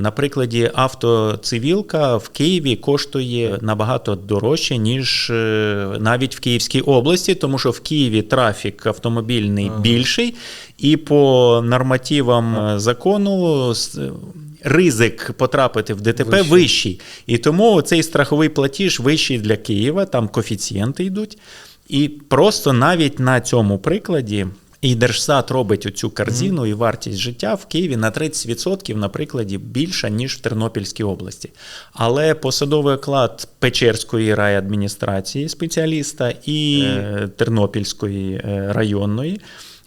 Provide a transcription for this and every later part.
На прикладі автоцивілка в Києві коштує набагато дорожче, ніж е, навіть в Київській області, тому що в Києві трафік автомобільний більший, і по нормативам е, закону ризик потрапити в ДТП Вищий. вищий. І тому цей страховий платіж вищий для Києва, там коефіцієнти йдуть. І просто навіть на цьому прикладі. І Держсад робить оцю корзину і вартість життя в Києві на 30% на прикладі більша, ніж в Тернопільській області. Але посадовий оклад Печерської райадміністрації спеціаліста і е, Тернопільської е, районної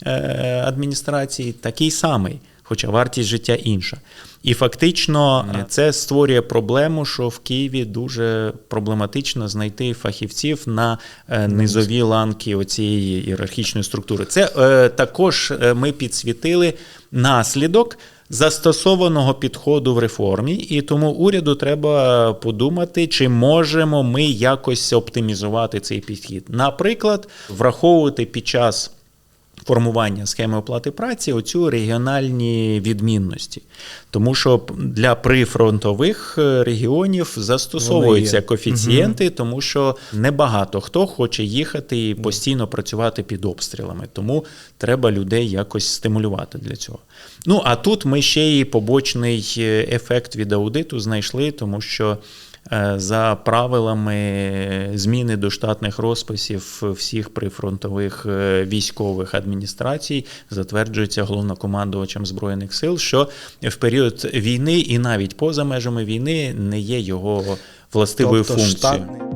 е, адміністрації такий самий, хоча вартість життя інша. І фактично е, це створює проблему, що в Києві дуже проблематично знайти фахівців на е, низові ланки оцієї ієрархічної структури. Це е, також е, ми підсвітили наслідок. Застосованого підходу в реформі, і тому уряду треба подумати, чи можемо ми якось оптимізувати цей підхід. Наприклад, враховувати під час формування схеми оплати праці оцю регіональні відмінності. Тому що для прифронтових е, регіонів застосовуються коефіцієнти, тому що небагато хто хоче їхати і постійно працювати під обстрілами. Тому треба людей якось стимулювати для цього. Ну а тут ми ще й побочний е, ефект від аудиту знайшли, тому що. Е, За правилами зміни до штатних розписів всіх прифронтових е, військових адміністрацій затверджується головнокомандувачем збройних сил, що в період війни і навіть поза межами війни не є його властивою тобто функцією. штатний